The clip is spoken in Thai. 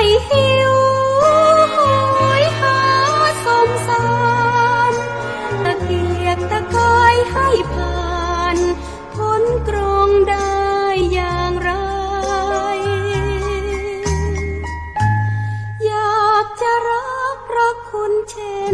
ใหิวหอยหาสงสารตะเกียกตะกายให้ผ่านพ้นกรงได้อย่างไร อยากจะรักพราะคุณเช่